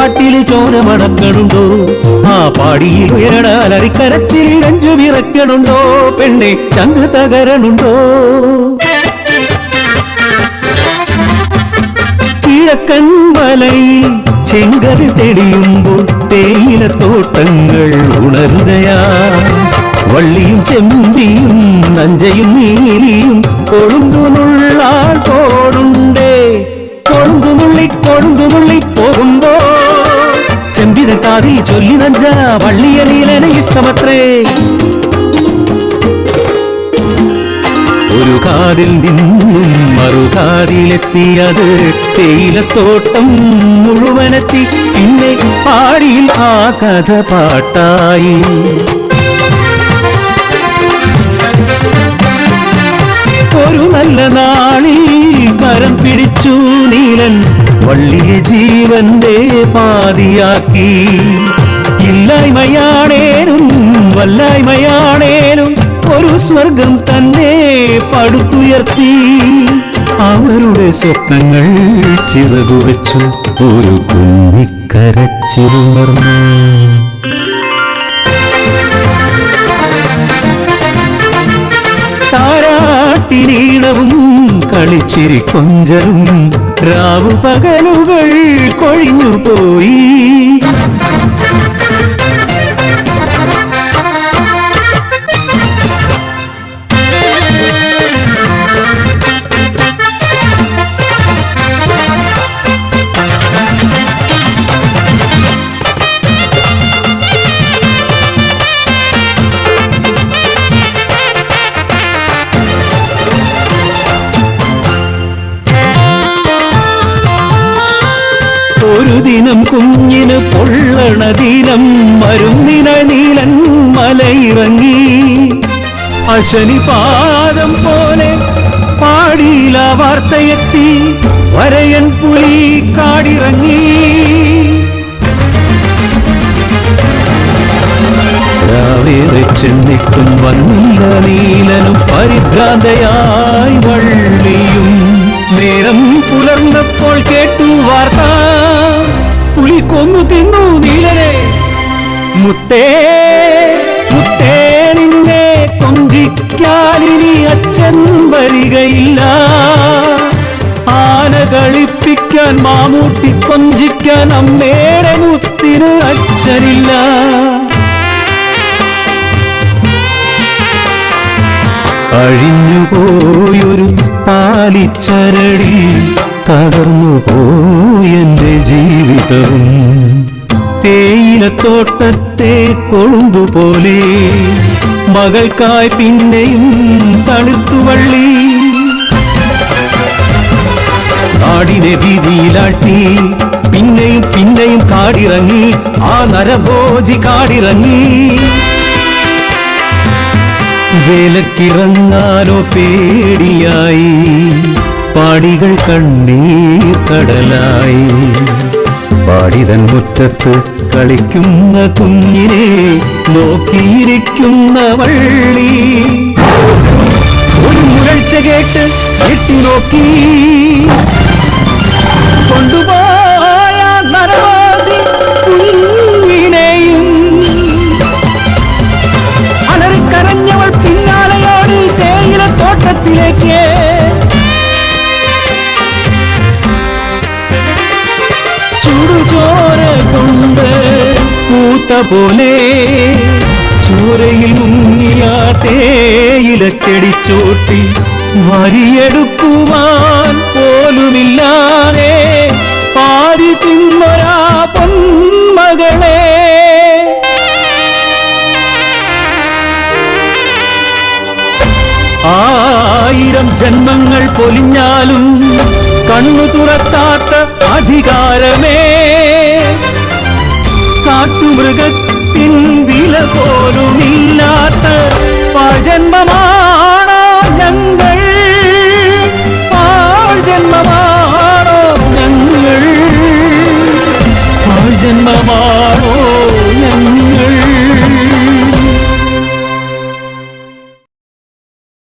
പാട്ടിൽ ചോര മടക്കണുണ്ടോ ആ പാടിയിൽ ഉയരണാൽ അരിക്കരച്ചിൽ നെഞ്ചു വിറക്കണുണ്ടോ? പെണ്ണെ ചങ്ക് തകരണുണ്ടോ? കിഴക്കൻ മലയിൽ ചെങ്കത് തെളിയുമ്പോൾ തേയിലത്തോട്ടങ്ങൾ ഉണരുകയാ. വള്ളിയും ചെമ്പിയും നഞ്ചയും നീലിയും കൊളുന്തുനുള്ളാൾ കോടുണ്ടേ കൊഴുന്തുനുള്ളി കൊഴുന്തുനുള്ളി പോകുമ്പോ കാതിൽ ചൊല്ലി നഞ്ച വള്ളിയ ഇഷ്ടമത്രേ. ഒരു കാതിൽ നിന്നും മറുകാതിലെത്തിയത് തേയിലത്തോട്ടം മുഴുവനെത്തി. പിന്നെ പാടിയിൽ ആ കഥ പാട്ടായി. ഒരു നല്ല നാളിൽ മരം പിടിച്ചു നീലൻ വള്ളിയ ജീവന്റെ പാതിയാക്കി. ഇല്ലായ്മയാണേനും വല്ലായ്മയാണേനും ഒരു സ്വർഗം തന്നെ പടുത്തുയർത്തി. അവരുടെ സ്വപ്നങ്ങൾ ചിറകുവച്ചു ഒരു കുഞ്ഞിക്കരച്ചിരുന്നു താരാട്ടിനീണവും കളിച്ചിരി കൊഞ്ചലും രാവു പകലുകൾ കൊഴിഞ്ഞു പോയി. ഒരു ദിനം കുഞ്ഞിന് പൊള്ളണ ദിനം മരുന്നിന നീലൻ മലയിറങ്ങി. അശനി പാദം പോലെ പാടിയില വാർത്തയെത്തി വരയൻ പുലി കാടിറങ്ങി. രാവേറെ ചെന്നിട്ടും വന്നില്ല നീലനും പരിഭ്രാന്തയായി വള്ളിയും. നേരം പുലർന്നപ്പോൾ കേട്ടു വാർത്ത കൊന്നു തിന്നു നീലനെ. മുത്തേ മുത്തേ നിന്നെ കൊഞ്ചിക്കാലിനി അച്ഛൻ വരികയില്ല. ആന കളിപ്പിക്കാൻ മാമൂട്ടി കൊഞ്ചിക്കാൻ അമ്മേടെ മുത്തിന് അച്ഛനില്ല. അഴിഞ്ഞുപോയൊരു പാലിച്ചരടി തകർന്നു പോയെന്റെ ജീവിതവും. തേയിലത്തോട്ടത്തെ കൊളുന്തുപോലെ മകൾക്കായി പിന്നെയും തണുത്തുവള്ളി നാടിനെ വീതിയിലാട്ടി പിന്നെയും പിന്നെയും കാടിറങ്ങി ആ നരഭോജി കാടിറങ്ങി. വേലക്കിറങ്ങാനോ പേടിയായി. പാടികൾ കണ്ണീർ കടലായി. പാടിതൻ മുറ്റത്ത് കളിക്കുന്ന കുഞ്ഞിനെ നോക്കിയിരിക്കുന്ന വള്ളി. ഒരു മുഴച്ച കേട്ട് എട്ടി നോക്കി. കൊണ്ടുപോയ നരവാസി പൂത്ത പോലെ ചൂരയിൽ മുങ്ങിയ തേയില ചെടിച്ചോട്ടി വരിയെടുക്കുവാൻ പോലുമില്ലാതെ പാരി തിന്മരാ പൊന്മകളെ. ആയിരം ജന്മങ്ങൾ പൊലിഞ്ഞാലും കണ്ണു തുറത്താത്ത അധികാരമേ. காட்டு மிருகத்தின் வில போலும்